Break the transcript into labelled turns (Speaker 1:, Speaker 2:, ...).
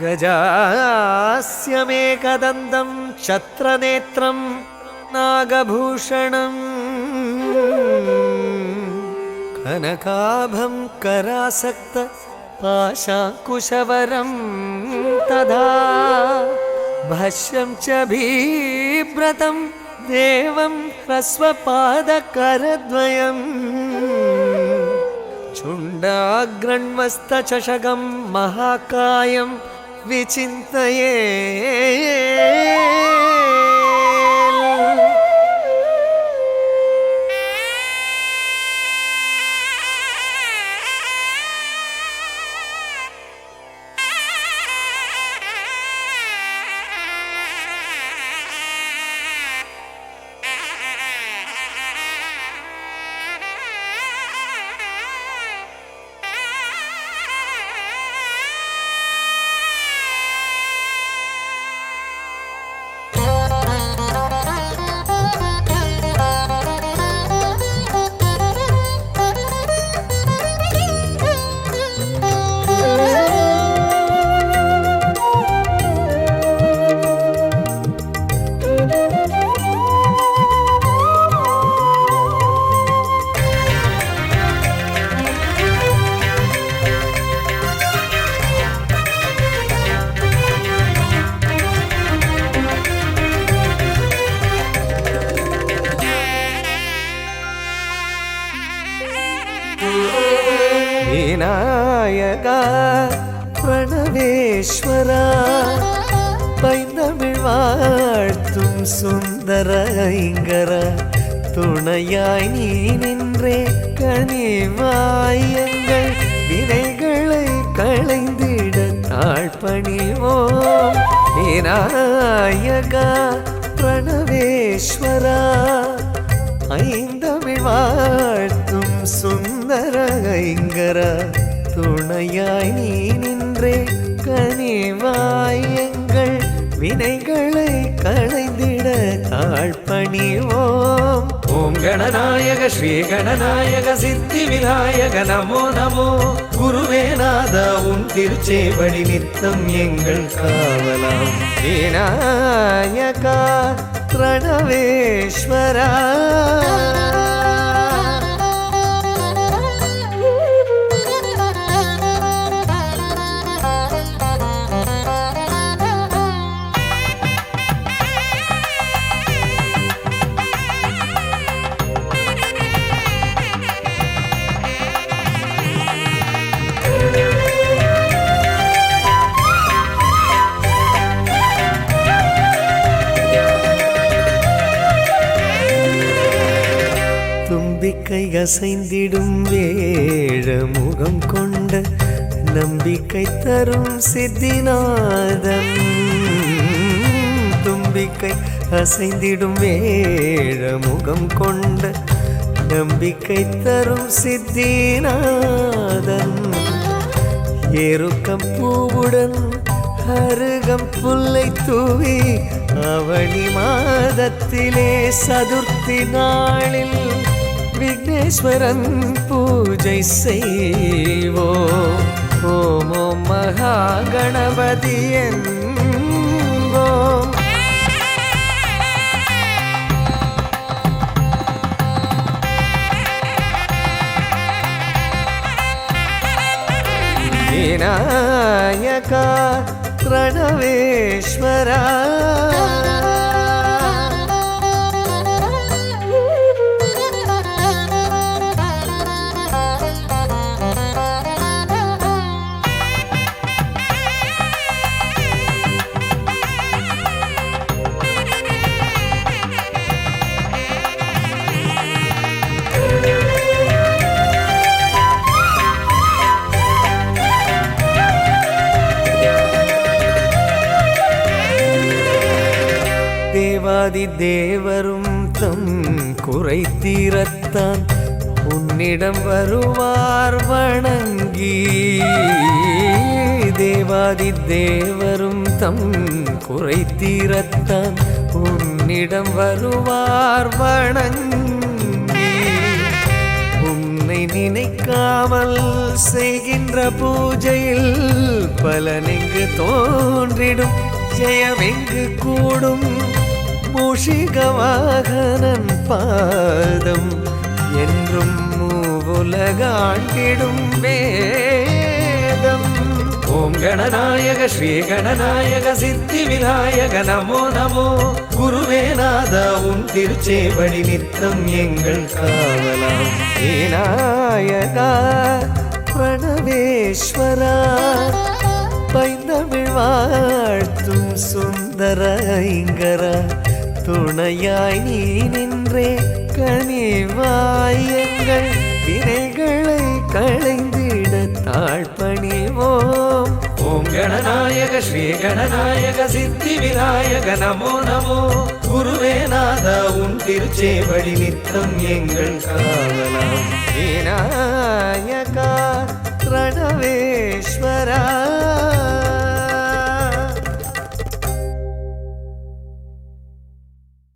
Speaker 1: गजास्यमेकदन्तं छत्रनेत्रं नागभूषणम्। कनकाभं करासक्त पाशाङ्कुशवरं तदा भष्यं च भीव्रतं देवं ह्रस्वपादकरद्वयम्। चुण्डाग्रण्वस्तचषगं महाकायं विचिन्तये நாயகா பிரணவேஸ்வரா பைந்தமிழ் வாழ்த்தும் சுந்தர ஐங்கர துணையாய் நீ நின்றே கனிவாயங்கள் வினைகளை களைந்திட தாழ்பணிவோம் விநாயகா பிரணவேஸ்வரா ஐந்தமிழ் வாழ்த்தும் சுந்தர ஐங்கரா துணையாய் நீ நின்றே. கனிவாயங்கள் வினைகளை களைந்திட தாழ்பணிவோம். ஓம் கணநாயக ஸ்ரீ கணநாயக சித்தி விநாயக நமோ நமோ. குருவே நாதா உன் திருச்சேவடி நித்தம் எங்கள் காவலாம். விநாயகா பிரணவேஸ்வரா. அசைந்திடும் வேழ முகம் கொண்ட நம்பிக்கை தரும் சித்திநாதன். தும்பிக்கை அசைந்திடும் வேழ முகம் கொண்ட நம்பிக்கை தரும் சித்திநாதன். ஏறுக்கம் பூவுடன் அருகம் புல்லை தூவி அவனி மாதத்திலே சதுர்த்தி நாளில் விக்னேஸ்வரன் பூஜை செய்வோ ஓம் ஓம் மகா கணபதி என்போம். விநாயகா பிரணவேஸ்வரா தேவாதி தேவரும் தம் குறை தீரத்தான் உன்னிடம் வருவார் வணங்கி. தேவாதி தேவரும் தம் குறை தீரத்தான் உன்னிடம் வருவார் வணங்கி. உன்னை நினைக்காமல் செய்கின்ற பூஜையில் பலனெங்கு தோன்றிடும்? ஜெயமெங்கு கூடும்? மூஷிக வாகனன் பாதம் என்றும் மூவுலகாண்டிடும் வேதம். ஓம் கணநாயக ஸ்ரீ கணநாயக சித்தி விநாயக நமோ நமோ. குருவே நாதா உன் திருச்சேவடி நித்தம் எங்கள் காவலாம். விநாயகா பிரணவேஸ்வரா பைந்தமிழ் வாழ்த்தும் சுந்தர ஐங்கரா. துணையாய் நீ நின்றே. கனிவாயங்கள் வினைகளை களைந்திட தாழ்பணிவோம் ஓம் கணநாயக ஸ்ரீ கணநாயக சித்தி விநாயக நமோ நமோ. குருவேநாத உன் திருச்சேவடி நித்தம் எங்கள் காவல்.